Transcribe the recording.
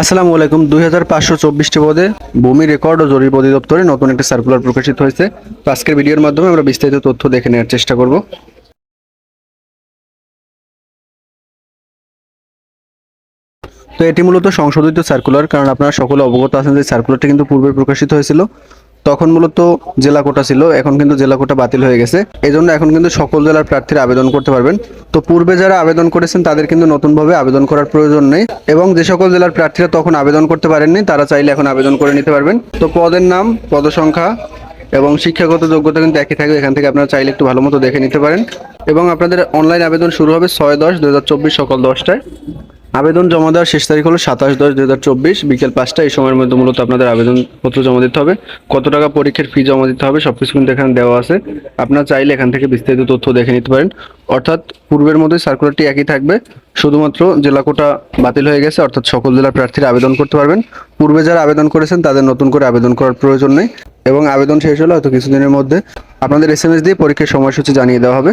আসসালামু আলাইকুম। দুই হাজার পাঁচশো চব্বিশটি পদে ভূমি রেকর্ড ও জরিপ অধিদপ্তরে নতুন একটি সার্কুলার প্রকাশিত হয়েছে। তো আজকের ভিডিওর মাধ্যমে আমরা বিস্তারিত তথ্য দেখে নেওয়ার চেষ্টা করব। তো এটি মূলত সংশোধিত সার্কুলার, কারণ আপনারা সকলে অবগত আছেন যে সার্কুলারটি কিন্তু পূর্বে প্রকাশিত হয়েছিল। তখন মূলত জেলা কোটা ছিল, এখন কিন্তু জেলা কোটা বাতিল হয়ে গেছে। এই জন্য এখন কিন্তু সকল জেলার প্রার্থীরা আবেদন করতে পারবেন। তো পূর্বে যারা আবেদন করেছেন, তাদের কিন্তু নতুনভাবে আবেদন করার প্রয়োজন নেই এবং যে সকল জেলার প্রার্থীরা তখন আবেদন করতে পারেননি, তারা চাইলে এখন আবেদন করে নিতে পারবেন। তো পদের নাম, পদসংখ্যা এবং শিক্ষাগত যোগ্যতা কিন্তু একই থাকবে, এখান থেকে আপনারা চাইলে একটু ভালো মতো দেখে নিতে পারেন। এবং আপনাদের অনলাইন আবেদন শুরু হবে ছয় দশ দু সকাল দশটায়। আবেদন জমা দেওয়ার শেষ তারিখ হলো সাতাশ দশ দু হাজার চব্বিশ, বিকেল পাঁচটা এই সময়ের মধ্যে মূলত আপনাদের আবেদনপত্র জমা দিতে হবে। কত টাকা পরীক্ষার ফি জমা দিতে হবে সব কিছু কিন্তু এখানে দেওয়া আছে। আপনারা চাইলে এখান থেকে বিস্তারিত তথ্য দেখে নিতে পারেন। অর্থাৎ পূর্বের মধ্যে সার্কুলারটি একই থাকবে। শুধুমাত্র জেলা কোটা বাতিল হয়ে গেছে, অর্থাৎ সকল জেলার প্রার্থীরা আবেদন করতে পারবেন। পূর্বে যারা আবেদন করেছেন, তাদের নতুন করে আবেদন করার প্রয়োজন নেই। এবং আবেদন শেষ হলে হয়তো কিছুদিনের মধ্যে আপনাদের এস এম এস দিয়ে পরীক্ষার সময়সূচি জানিয়ে দেওয়া হবে।